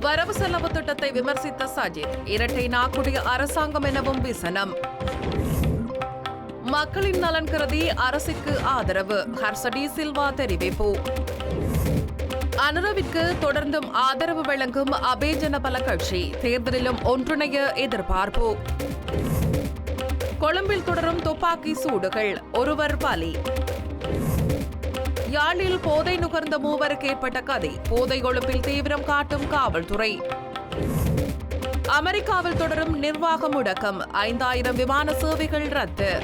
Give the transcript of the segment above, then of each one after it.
வரவு செலவு திட்டத்தை விமர்சித்த சஜித் இரட்டை நாக்குடைய அரசாங்கம் எனவும் விசனம் மக்களின் நலன் கருதி அரசுக்கு ஆதரவு ஹர்சடி சில்வா தெரிவிப்பு. அனுரவிற்கு தொடர்ந்தும் ஆதரவு வழங்கும் அபேஜன பல கட்சி தேர்தலிலும் ஒன்றிணைய எதிர்பார்ப்பு. கொழும்பில் தொடரும் துப்பாக்கி சூடுகள் ஒருவர் பலி. யாழில் போதை நுகர்ந்த மூவருக்கு ஏற்பட்ட கதை. போதை கொழுப்பில் தீவிரம் காட்டும் காவல்துறை. அமெரிக்காவில் தொடரும் நிர்வாக முடக்கம். ஐந்தாயிரம் விமான சேவைகள் ரத்து.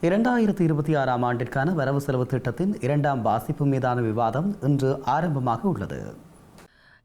இரண்டாயிரத்தி இருபத்தி ஆறாம் ஆண்டிற்கான வரவு செலவு திட்டத்தின் இரண்டாம் வாசிப்பு மீதான விவாதம் இன்று ஆரம்பமாக உள்ளது.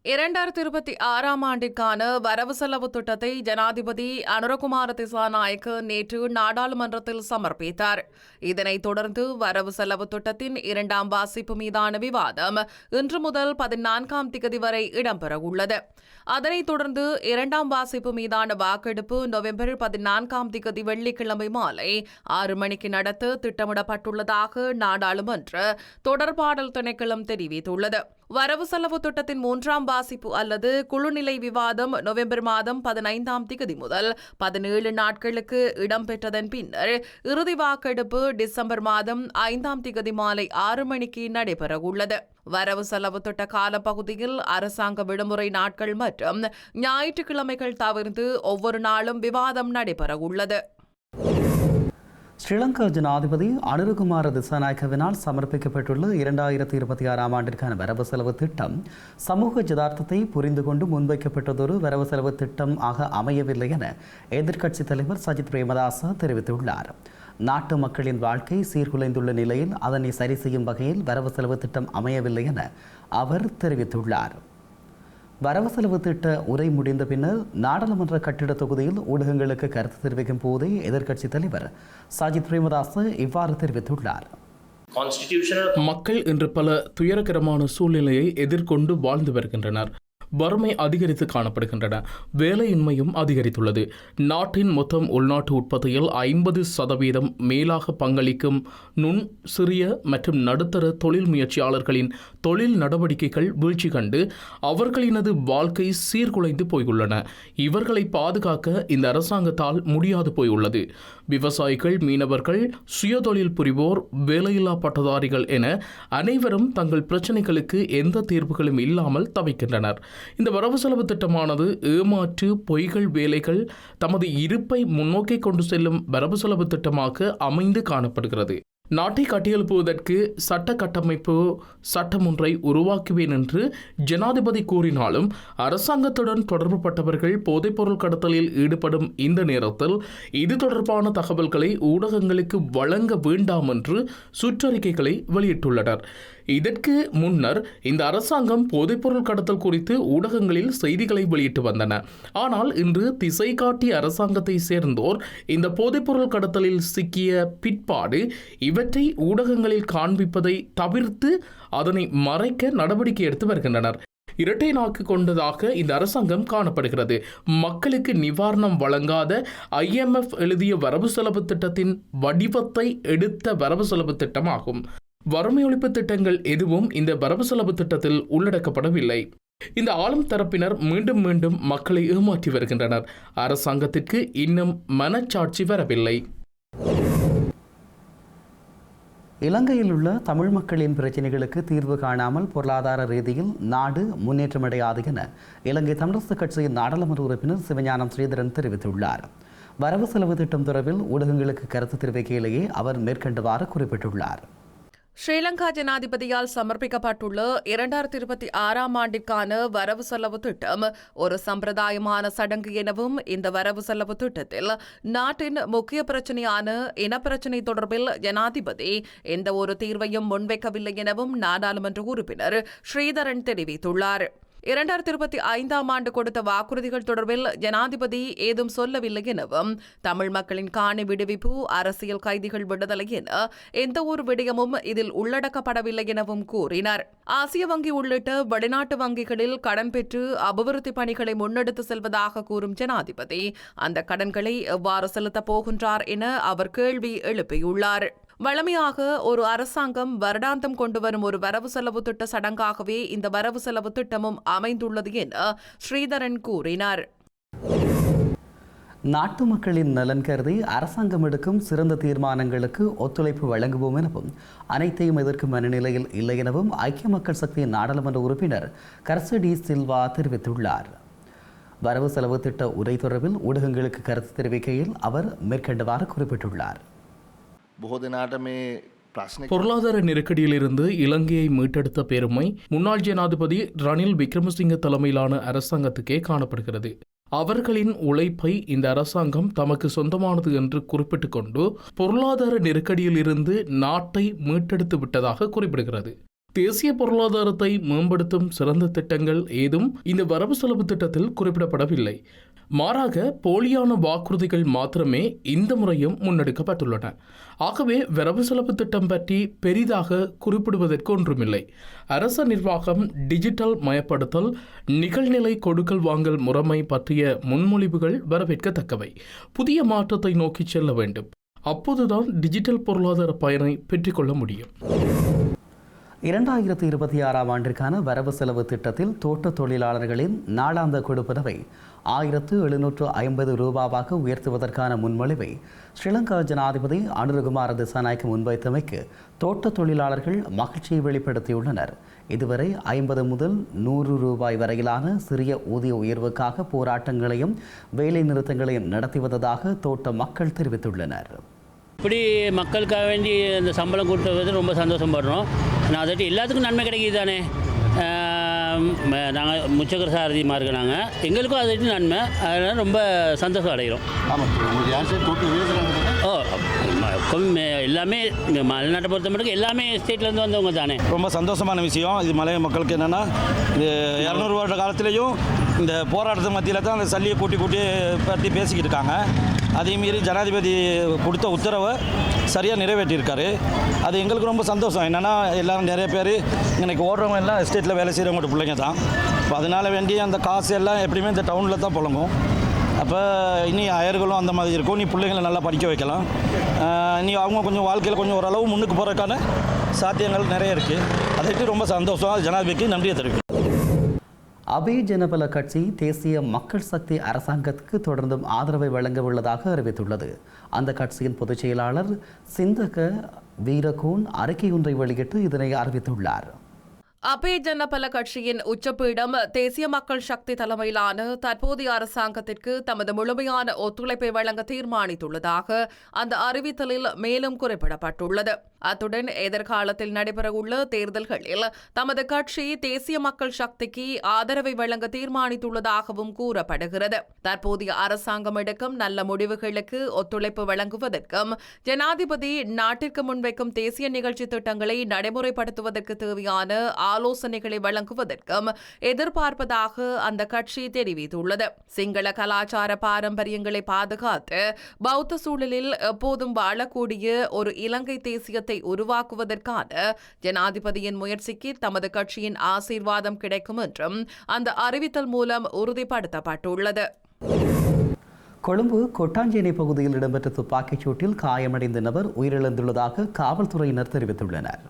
இரண்டாயிரத்தி இருபத்தி ஆறாம் ஆண்டிற்கான வரவு செலவு திட்டத்தை ஜனாதிபதி அனுரகுமார திசாநாயக்கு நேற்று நாடாளுமன்றத்தில் சமர்ப்பித்தார். இதனைத் தொடர்ந்து வரவு செலவு திட்டத்தின் இரண்டாம் வாசிப்பு மீதான விவாதம் இன்று முதல் பதினான்காம் திகதி வரை இடம்பெறவுள்ளது. அதனைத் தொடர்ந்து இரண்டாம் வாசிப்பு மீதான வாக்கெடுப்பு நவம்பர் பதினான்காம் திகதி வெள்ளிக்கிழமை மாலை ஆறு மணிக்கு நடத்த திட்டமிடப்பட்டுள்ளதாக நாடாளுமன்ற தொடர்பாடல் திணைக்களம் தெரிவித்துள்ளது. வரவு செலவு திட்டத்தின் மூன்றாம் வாசிப்பு அல்லது குழுநிலை விவாதம் நவம்பர் மாதம் பதினைந்தாம் திகதி முதல் பதினேழு நாட்களுக்கு இடம்பெற்றதன் பின்னர் இறுதி வாக்கெடுப்பு டிசம்பர் மாதம் ஐந்தாம் திகதி மாலை ஆறு மணிக்கு நடைபெறவுள்ளது. வரவு செலவு திட்ட காலப்பகுதியில் அரசாங்க விடுமுறை நாட்கள் மற்றும் ஞாயிற்றுக்கிழமைகள் தவிர்த்து ஒவ்வொரு நாளும் விவாதம் நடைபெறவுள்ளது. ஸ்ரீலங்கா ஜனாதிபதி அனுருகுமார திசாநாயக்கவினால் சமர்ப்பிக்கப்பட்டுள்ள இரண்டாயிரத்தி இருபத்தி ஆறாம் ஆண்டிற்கான வரவு செலவு திட்டம் சமூக ஜதார்த்தத்தை புரிந்து கொண்டு முன்வைக்கப்பட்டதொரு வரவு செலவு திட்டம் ஆக அமையவில்லை என எதிர்க்கட்சித் தலைவர் சஜித் பிரேமதாச தெரிவித்துள்ளார். நாட்டு மக்களின் வாழ்க்கை சீர்குலைந்துள்ள நிலையில் அதனை சரி செய்யும் வகையில் வரவு செலவு திட்டம் அமையவில்லை என அவர் தெரிவித்துள்ளார். வரவு செலவு திட்ட உரை முடிந்த பின்னர் நாடாளுமன்ற கட்டிட தொகுதியில் ஊடகங்களுக்கு கருத்து தெரிவிக்கும் போதே எதிர்க்கட்சித் தலைவர் சஜித் பிரேமதாஸ் இவ்வாறு தெரிவித்துள்ளார். மக்கள் இன்று பல துயரகரமான சூழ்நிலையை எதிர்கொண்டு வாழ்ந்து வருகின்றனர். வறுமை அதிகரித்து காணப்படுகின்றன. வேலையின்மையும் அதிகரித்துள்ளது. நாட்டின் மொத்தம் உள்நாட்டு உற்பத்தியில் ஐம்பது சதவீதம் மேலாக பங்களிக்கும் நுண் சிறிய மற்றும் நடுத்தர தொழில் முயற்சியாளர்களின் தொழில் நடவடிக்கைகள் வீழ்ச்சி கண்டு அவர்களினது வாழ்க்கை சீர்குலைந்து போயுள்ளன. இவர்களை பாதுகாக்க இந்த அரசாங்கத்தால் முடியாது போயுள்ளது. விவசாயிகள் மீனவர்கள் சுயதொழில் புரிவோர் வேலையில்லா பட்டதாரிகள் என அனைவரும் தங்கள் பிரச்சனைகளுக்கு எந்த தீர்வுகளும் இல்லாமல் தவிக்கின்றனர். இந்த வரவு செலவு திட்டமானது ஏமாற்று பொய்கள் வேலைகள் தமது இருப்பை முன்னோக்கி கொண்டு செல்லும் வரவு செலவு திட்டமாக அமைந்து காணப்படுகிறது. நாட்டை கட்டியெழுப்புவதற்கு சட்ட கட்டமைப்பு சட்டம் ஒன்றை உருவாக்குவேன் என்று ஜனாதிபதி கூறினாலும் அரசாங்கத்துடன் தொடர்புபட்டவர்கள் போதைப்பொருள் கடத்தலில் ஈடுபடும் இந்த நேரத்தில் இது தொடர்பான தகவல்களை ஊடகங்களுக்கு வழங்க வேண்டாம் என்று சுற்றறிக்கைகளை வெளியிட்டுள்ளனர். இதற்கு முன்னர் இந்த அரசாங்கம் போதைப்பொருள் கடத்தல் குறித்து ஊடகங்களில் செய்திகளை வெளியிட்டு வந்தன. ஆனால் இன்று திசை காட்டி அரசாங்கத்தை சேர்ந்தோர் இந்த போதைப்பொருள் கடத்தலில் சிக்கிய பிற்பாடு இவற்றை ஊடகங்களில் காண்பிப்பதை தவிர்த்து அதனை மறைக்க நடவடிக்கை எடுத்து வருகின்றனர். இரட்டை நாக்கு கொண்டதாக இந்த அரசாங்கம் காணப்படுகிறது. மக்களுக்கு நிவாரணம் வழங்காத ஐஎம்எஃப் எழுதிய வரவு செலவு திட்டத்தின் வடிவத்தை எடுத்த வரவு செலவு திட்டமாகும். வறுமை ஒழிப்பு திட்டங்கள் எதுவும் இந்த வரவு செலவு திட்டத்தில் உள்ளடக்கப்படவில்லை. இந்த ஆளும் தரப்பினர் மீண்டும் மீண்டும் மக்களை ஏமாற்றி வருகின்றனர். அரசாங்கத்திற்கு இன்னும் மனச்சாட்சி வரவில்லை. இலங்கையில் உள்ள தமிழ் மக்களின் பிரச்சினைகளுக்கு தீர்வு காணாமல் பொருளாதார ரீதியில் நாடு முன்னேற்றமடையாது என இலங்கை தமிழரசுக் கட்சியின் நாடாளுமன்ற உறுப்பினர் சிவஞானம் ஸ்ரீதரன் தெரிவித்துள்ளார். வரவு செலவு திட்டம் தொடர்பில் ஊடகங்களுக்கு கருத்து தெரிவிக்கையிலேயே அவர் மேற்கண்டவாறு குறிப்பிட்டுள்ளார். ஸ்ரீலங்கா ஜனாதிபதியால் சமர்ப்பிக்கப்பட்டுள்ள இரண்டாயிரத்தி இருபத்தி ஆறாம் ஆண்டிற்கான வரவு செலவு திட்டம் ஒரு சம்பிரதாயமான சடங்கு எனவும் இந்த வரவு செலவு திட்டத்தில் நாட்டின் முக்கிய பிரச்சனையான இனப்பிரச்சினை தொடர்பில் ஜனாதிபதி எந்த ஒரு தீர்வையும் முன்வைக்கவில்லை எனவும் நாடாளுமன்ற உறுப்பினர் ஸ்ரீதரன் தெரிவித்துள்ளார். இரண்டாயிரத்தி இருபத்தி ஐந்தாம் ஆண்டு கொடுத்த வாக்குறுதிகள் தொடர்பில் ஜனாதிபதி ஏதும் சொல்லவில்லை எனவும் தமிழ் மக்களின் காணி விடுவிப்பு அரசியல் கைதிகள் விடுதலை என எந்த ஒரு விடயமும் இதில் உள்ளடக்கப்படவில்லை எனவும் கூறினார். ஆசிய வங்கி உள்ளிட்ட வெளிநாட்டு வங்கிகளில் கடன் பெற்று அபிவிருத்தி பணிகளை முன்னெடுத்து செல்வதாக கூறும் ஜனாதிபதி அந்த கடன்களை எவ்வாறு செலுத்தப் போகின்றார் என அவர் கேள்வி எழுப்பியுள்ளார். வழமையாக ஒரு அரசாங்கம் வருடாந்தம் கொண்டு வரும் ஒரு வரவு செலவு திட்ட சடங்காகவே இந்த வரவு செலவு திட்டமும் அமைந்துள்ளது என ஸ்ரீதரன் கூறினார். நாட்டு மக்களின் நலன் கருதி அரசாங்கம் எடுக்கும் சிறந்த தீர்மானங்களுக்கு ஒத்துழைப்பு வழங்குவோம் எனவும் அனைத்தையும் எதிர்க்கும் மனநிலையில் இல்லை எனவும் ஐக்கிய மக்கள் சக்தியின் நாடாளுமன்ற உறுப்பினர் கர்சடி சில்வா தெரிவித்துள்ளார். வரவு செலவு திட்ட உரை தொடர்பில் ஊடகங்களுக்கு கருத்து தெரிவிக்கையில் அவர் மேற்கண்டவாறு குறிப்பிட்டுள்ளார். බොහෝ දෙනාට මේ ප්‍රශ්න பொருளாதார நெருக்கடியிலிருந்து இலங்கையை மீட்டெடுத்த பெருமை முன்னாள் ஜனாதிபதி ரணில் விக்ரமசிங்க தலைமையிலான அரசாங்கத்துக்கே காணப்படுகிறது அவர்களின் உழைப்பை இந்த அரசாங்கம் தமக்கு சொந்தமானது என்று குறிப்பிட்டுக் கொண்டு பொருளாதார நெருக்கடியிலிருந்து நாட்டை மீட்டெடுத்து விட்டதாக குறிப்பிடுகிறது தேசிய பொருளாதாரத்தை மேம்படுத்தும் சிறந்த திட்டங்கள் ஏதும் இந்த வரவு செலவு திட்டத்தில் குறிப்பிடப்படவில்லை. மாறாக போலியான வாக்குறுதிகள் மாத்திரமே இந்த முறையும் முன்னெடுக்கப்பட்டுள்ளன. ஆகவே வரவு செலவு திட்டம் பற்றி பெரிதாக குறிப்பிடுவதற்கு ஒன்றுமில்லை. அரச நிர்வாகம் டிஜிட்டல் மயப்படுத்தல் நிகழ்நிலை கொடுக்கல் வாங்கல் முறைமை பற்றிய முன்மொழிவுகள் வரவேற்கத்தக்கவை. புதிய மாற்றத்தை நோக்கி செல்ல வேண்டும். அப்போதுதான் டிஜிட்டல் பொருளாதார பயனை பெற்றுக்கொள்ள முடியும். இரண்டாயிரத்தி இருபத்தி ஆறாம் ஆண்டிற்கான வரவு செலவு திட்டத்தில் தோட்ட தொழிலாளர்களின் நாளாந்த கொடுப்பனவை ஆயிரத்து எழுநூற்று ஐம்பது ரூபாவாக உயர்த்துவதற்கான முன்மொழிவை ஸ்ரீலங்கா ஜனாதிபதி அனுரகுமார திசாநாயக்க முன்வைத்தமைக்கு தோட்ட தொழிலாளர்கள் மகிழ்ச்சியை வெளிப்படுத்தியுள்ளனர். இதுவரை ஐம்பது முதல் நூறு ரூபாய் வரையிலான சிறிய ஊதிய உயர்வுக்காக போராட்டங்களையும் வேலை நிறுத்தங்களையும் நடத்தி வந்ததாக தோட்ட மக்கள் தெரிவித்துள்ளனர். இப்படி மக்களுக்காக வேண்டி இந்த சம்பளம் கொடுத்தது ரொம்ப சந்தோஷப்படுறோம். நான் அதட்டு எல்லாத்துக்கும் நன்மை கிடைக்கிது தானே? நாங்கள் முச்சக்கர சாரதியமாக இருக்க நாங்கள் எங்களுக்கும் அதட்டு நன்மை. அதனால் ரொம்ப சந்தோஷம் அடைகிறோம். ஓ எல்லாமே மலைநாட்டை பொறுத்த மட்டும் எல்லாமே ஸ்டேட்லேருந்து வந்தவங்க தானே? ரொம்ப சந்தோஷமான விஷயம். இது மலைய மக்களுக்கு என்னென்னா இது இரநூறு வருட காலத்திலையும் இந்த போராட்டத்து மத்தியில் தான் அந்த சல்லியை கூட்டி கூட்டி பற்றி பேசிக்கிட்டு இருக்காங்க. அதே மீறி ஜனாதிபதி கொடுத்த உத்தரவை சரியாக நிறைவேற்றியிருக்காரு. அது எங்களுக்கு ரொம்ப சந்தோஷம். என்னென்னா எல்லோரும் நிறைய பேர் இன்றைக்கி ஓடுறவங்க எல்லாம் எஸ்டேட்டில் வேலை செய்கிறவங்க பிள்ளைங்க தான். இப்போ அதனால் வேண்டி அந்த காசு எல்லாம் எப்படியுமே இந்த டவுனில் தான் புழங்கும். அப்போ இனி அயர்களும் அந்த மாதிரி இருக்கும். நீ பிள்ளைங்களை நல்லா படிக்க வைக்கலாம். நீ அவங்க கொஞ்சம் வாழ்க்கையில் கொஞ்சம் ஓரளவு முன்னுக்கு போகிறதுக்கான சாத்தியங்கள் நிறைய இருக்குது அதை ரொம்ப சந்தோஷம். ஜனாதிபதிக்கு நன்றியை தெரிவிக்கும் அபே ஜனபல கட்சி தேசிய மக்கள் சக்தி அரசாங்கத்துக்கு தொடர்ந்தும் ஆதரவை வழங்க உள்ளதாக அறிவித்துள்ளது. அந்த கட்சியின் பொதுச் செயலாளர் சிந்தக வீரகோன் அறிக்கை ஒன்றை வெளியிட்டு இதனை அறிவித்துள்ளார். அபே ஜனபல கட்சியின் உச்சபீடம் தேசிய மக்கள் சக்தி தலைமையிலான தற்போதைய அரசாங்கத்திற்கு தமது முழுமையான ஒத்துழைப்பை வழங்க தீர்மானித்துள்ளதாக அந்த அறிவித்தலில் மேலும் குறிப்பிடப்பட்டுள்ளது. அத்துடன் எதிர்காலத்தில் நடைபெறவுள்ள தேர்தல்களில் தமது கட்சி தேசிய மக்கள் சக்திக்கு ஆதரவை வழங்க தீர்மானித்துள்ளதாகவும் கூறப்படுகிறது. தற்போதைய அரசாங்கம் எடுக்கும் நல்ல முடிவுகளுக்கு ஒத்துழைப்பு வழங்குவதற்கும் ஜனாதிபதி நாட்டிற்கு முன்வைக்கும் தேசிய நிகழ்ச்சி திட்டங்களை நடைமுறைப்படுத்துவதற்கு தேவையான ஆலோசனைகளை வழங்குவதற்கும் எதிர்பார்ப்பதாக அந்த கட்சி தெரிவித்துள்ளது. சிங்கள கலாச்சார பாரம்பரியங்களை பாதுகாத்து பௌத்த சூழலில் எப்போதும் வாழக்கூடிய ஒரு இலங்கை தேசியத்தை உருவாக்குவதற்கான ஜனாதிபதியின் முயற்சிக்கு தமது கட்சியின் ஆசீர்வாதம் கிடைக்கும் என்றும் அந்த அறிவித்தல் மூலம் உறுதிப்படுத்தப்பட்டுள்ளது. கொழும்பு கொட்டாஞ்சேனை பகுதியில் இடம்பெற்ற துப்பாக்கிச் சூட்டில் காயமடைந்த நபர் உயிரிழந்துள்ளதாக காவல்துறையினர் தெரிவித்துள்ளனர்.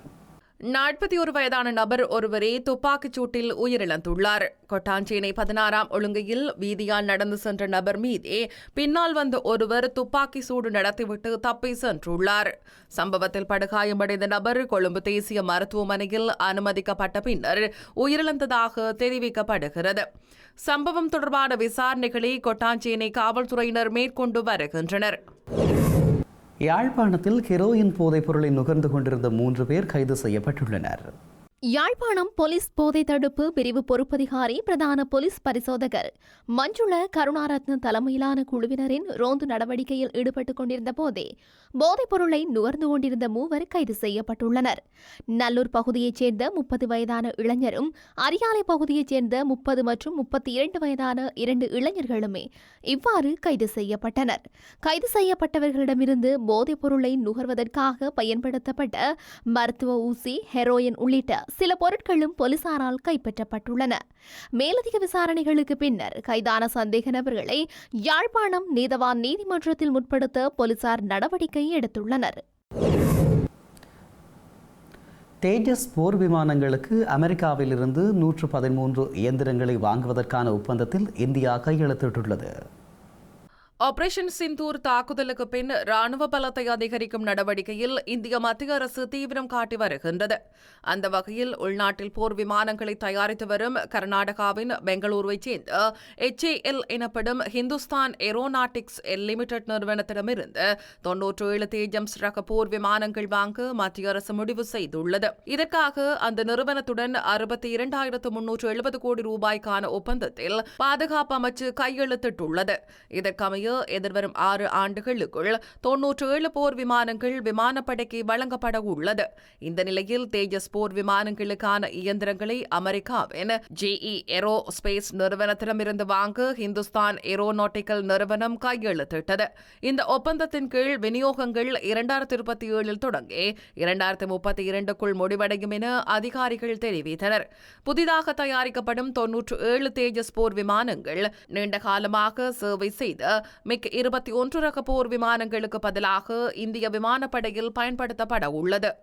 நாற்பத்தி ஒரு வயதான நபர் ஒருவரே துப்பாக்கிச் சூட்டில் உயிரிழந்துள்ளார். கொட்டாஞ்சேனை பதினாறாம் ஒழுங்கையில் வீதியால் நடந்து சென்ற நபர் மீதே பின்னால் வந்த ஒருவர் துப்பாக்கி சூடு நடத்திவிட்டு தப்பி சென்றுள்ளார். சம்பவத்தில் படுகாயமடைந்த நபர் கொழும்பு தேசிய மருத்துவமனையில் அனுமதிக்கப்பட்ட பின்னர் உயிரிழந்ததாக தெரிவிக்கப்படுகிறது. சம்பவம் தொடர்பான விசாரணைகளை கொட்டாஞ்சேனை காவல்துறையினர் மேற்கொண்டு வருகின்றனர். யாழ்ப்பாணத்தில் ஹெரோயின் போதைப் பொருளை நுகர்ந்து கொண்டிருந்த மூன்று பேர் கைது செய்யப்பட்டுள்ளனர். யாழ்ப்பாணம் போலீஸ் போதை தடுப்பு பிரிவு பொறுப்பதிகாரி பிரதான போலீஸ் பரிசோதகர் மஞ்சுள கருணாரத்ன தலைமையிலான குழுவினரின் ரோந்து நடவடிக்கையில் ஈடுபட்டுக் கொண்டிருந்த போதே போதைப் பொருளை நுகர்ந்து கொண்டிருந்த மூவர் கைது செய்யப்பட்டுள்ளனர். நல்லூர் பகுதியைச் சேர்ந்த முப்பது வயதான இளைஞரும் அரியாலை பகுதியைச் சேர்ந்த முப்பது மற்றும் முப்பத்தி இரண்டு வயதான இரண்டு இளைஞர்களுமே இவ்வாறு கைது செய்யப்பட்டனர். கைது செய்யப்பட்டவர்களிடமிருந்து போதைப் பொருளை நுகர்வதற்காக பயன்படுத்தப்பட்ட மருத்துவ ஊசி ஹெரோயின் உள்ளிட்ட சில பொருட்களும் போலீசாரால் கைப்பற்றப்பட்டுள்ளன. மேலதிக விசாரணைகளுக்கு பின்னர் கைதான சந்தேக நபர்களை யாழ்ப்பாணம் நீதவான் நீதிமன்றத்தில் முற்படுத்த போலீசார் நடவடிக்கை எடுத்துள்ளனர். தேஜஸ் போர் விமானங்களுக்கு அமெரிக்காவிலிருந்து நூற்று பதிமூன்று இயந்திரங்களை வாங்குவதற்கான ஒப்பந்தத்தில் இந்தியா கையெழுத்திட்டுள்ளது. ஆபரேஷன் சிந்தூர் தாக்குதலுக்கு பின் ராணுவ பலத்தை அதிகரிக்கும் நடவடிக்கையில் இந்திய மத்திய அரசு தீவிரம் காட்டி வருகின்றது. அந்த வகையில் உள்நாட்டில் போர் விமானங்களை தயாரித்து வரும் கர்நாடகாவின் பெங்களூருவைச் சேர்ந்த எச்ஏஎல் எனப்படும் ஹிந்துஸ்தான் ஏரோநாட்டிக்ஸ் லிமிடெட் நிறுவனத்திடமிருந்து தொன்னூற்று ஏழு தேஜம்ஸ் ரக போர் விமானங்கள் வாங்க மத்திய அரசு முடிவு செய்துள்ளது. இதற்காக அந்த நிறுவனத்துடன் அறுபத்தி இரண்டாயிரத்து முன்னூற்று எழுபது கோடி ரூபாய்க்கான ஒப்பந்தத்தில் பாதுகாப்பு அமைச்சு கையெழுத்திட்டுள்ளது. இதற்கமைய எதிர்வரும் ஆறு ஆண்டுகளுக்குள் தொன்னூற்று ஏழு போர் விமானங்கள் விமானப்படைக்கு வழங்கப்பட உள்ளது. இந்த நிலையில் தேஜஸ் போர் விமானங்களுக்கான இயந்திரங்களை அமெரிக்காவின் ஜேஇ ஏரோ ஸ்பேஸ் நிறுவனத்திடமிருந்து வாங்க ஹிந்துஸ்தான் ஏரோநாட்டிக்கல் நிறுவனம் கையெழுத்திட்டது. இந்த ஒப்பந்தத்தின் கீழ் விநியோகங்கள் இரண்டாயிரத்தி இருபத்தி ஏழில் தொடங்கி இரண்டாயிரத்தி முப்பத்தி இரண்டுக்குள் முடிவடையும் என அதிகாரிகள் தெரிவித்தனர். புதிதாக தயாரிக்கப்படும் தொன்னூற்று ஏழு தேஜஸ் போர் விமானங்கள் நீண்ட காலமாக சேவை செய்த மிக் இருபத்தி ஒன்று ரக போர் விமானங்களுக்கு பதிலாக இந்திய விமானப்படையில் பயன்படுத்தப்பட உள்ளது.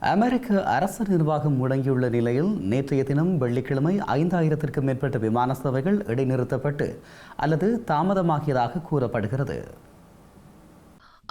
அமெரிக்க அரசு நிர்வாகம் முடங்கியுள்ள நிலையில் நேற்றைய தினம் வெள்ளிக்கிழமை ஐந்தாயிரத்திற்கும் மேற்பட்ட விமான சேவைகள் இடைநிறுத்தப்பட்டு அல்லது தாமதமாகியதாக கூறப்படுகிறது.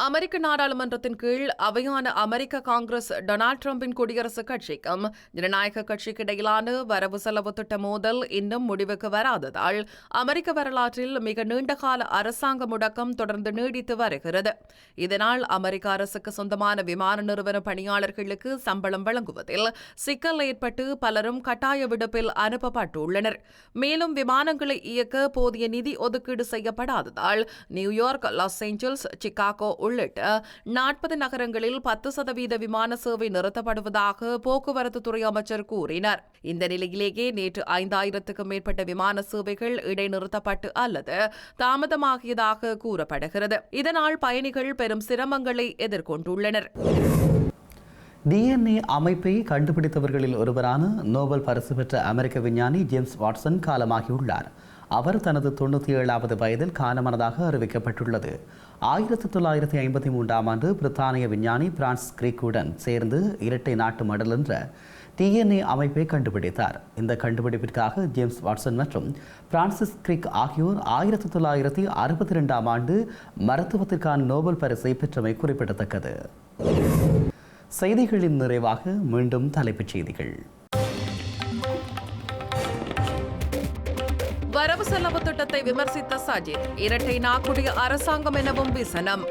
அமெரிக்க நாடாளுமன்றத்தின் கீழ் அவையான அமெரிக்க காங்கிரஸ் டொனால்ட் டிரம்பின் குடியரசுக் கட்சிக்கும் ஜனநாயக கட்சிக்கு இடையிலான வரவு செலவு திட்ட மோதல் இன்னும் முடிவுக்கு வராததால் அமெரிக்க வரலாற்றில் மிக நீண்டகால அரசாங்க முடக்கம் தொடர்ந்து நீடித்து வருகிறது. இதனால் அமெரிக்க அரசுக்கு சொந்தமான விமான நிறுவன பணியாளர்களுக்கு சம்பளம் வழங்குவதில் சிக்கல் ஏற்பட்டு பலரும் கட்டாய விடுப்பில் அனுப்பப்பட்டுள்ளனர். மேலும் விமானங்களை இயக்க போதிய நிதி ஒதுக்கீடு செய்யப்படாததால் New York Los Angeles Chicago உள்ளிட்ட நாற்பது நகரங்களில் பத்து சதவீத விமான சேவை நிறுத்தப்படுவதாக போக்குவரத்து துறை அமைச்சர் கூறினார். இந்த நிலையிலேயே நேற்று ஐந்தாயிரத்துக்கும் மேற்பட்ட விமான சேவைகள் இடைநிறுத்தப்பட்டு அல்லது தாமதமாகியதாக கூறப்படுகிறது. இதனால் பயணிகள் பெரும் சிரமங்களை எதிர்கொண்டுள்ளனர். டிஎன்ஏ அமைப்பை கண்டுபிடித்தவர்களில் ஒருவரான நோபல் பரிசு பெற்ற அமெரிக்க விஞ்ஞானி ஜேம்ஸ் வாட்சன் காலமாகியுள்ளார். அவர் தனது தொண்ணூற்றி ஏழாவது வயதில் காலமானதாக அறிவிக்கப்பட்டுள்ளது. ஆயிரத்தி தொள்ளாயிரத்தி ஐம்பத்தி மூன்றாம் ஆண்டு பிரித்தானிய விஞ்ஞானி பிரான்ஸ் கிரீக்குடன் சேர்ந்து இரட்டை நாட்டு மடல் என்ற டிஎன்ஏ அமைப்பை கண்டுபிடித்தார். இந்த கண்டுபிடிப்பிற்காக ஜேம்ஸ் வாட்சன் மற்றும் பிரான்சிஸ் கிரிக் ஆகியோர் ஆயிரத்தி தொள்ளாயிரத்தி அறுபத்தி ரெண்டாம் ஆண்டு மருத்துவத்திற்கான நோபல் பரிசை பெற்றமை குறிப்பிடத்தக்கது. செய்திகளின் நிறைவாக மீண்டும் தலைப்புச் செய்திகள். வரவு செலவு திட்டத்தை விமர்சித்த சஜித் இரட்டை நாக்குடைய அரசாங்கம் எனவும் விசனம்.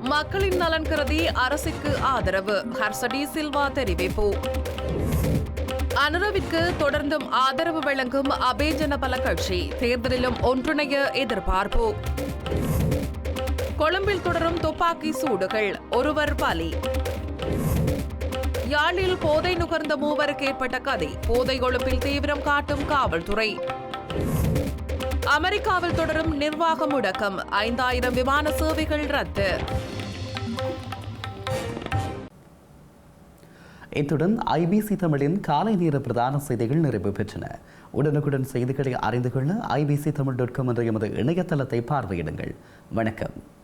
மக்களின் நலன் கருதி அரசுக்கு ஆதரவு ஹர்சடி சில்வா தெரிவிப்பு. அனுரவிற்கு தொடர்ந்தும் ஆதரவு வழங்கும் அபேஜன பல கட்சி தேர்தலிலும் ஒன்றிணைய எதிர்பார்ப்பு. கொழும்பில் தொடரும் துப்பாக்கி சூடுகள் ஒருவர் பலி. யாழில் போதை நுகர்ந்த மூவருக்கு ஏற்பட்ட கதை. போதை கொழுப்பில் தீவிரம் காட்டும் காவல்துறை. அமெரிக்காவில் தொடரும் நிர்வாக முடக்கம். ஐந்தாயிரம் விமான சேவைகள் ரத்து. இத்துடன் ஐபிசி தமிழின் காலை நேர பிரதான செய்திகள் நிறைவு பெற்றன. உடனுக்குடன் செய்திகளை அறிந்து கொள்ள ஐபிசி தமிழ் டாட் காம் என்ற எமது இணையதளத்தை பார்வையிடுங்கள். வணக்கம்.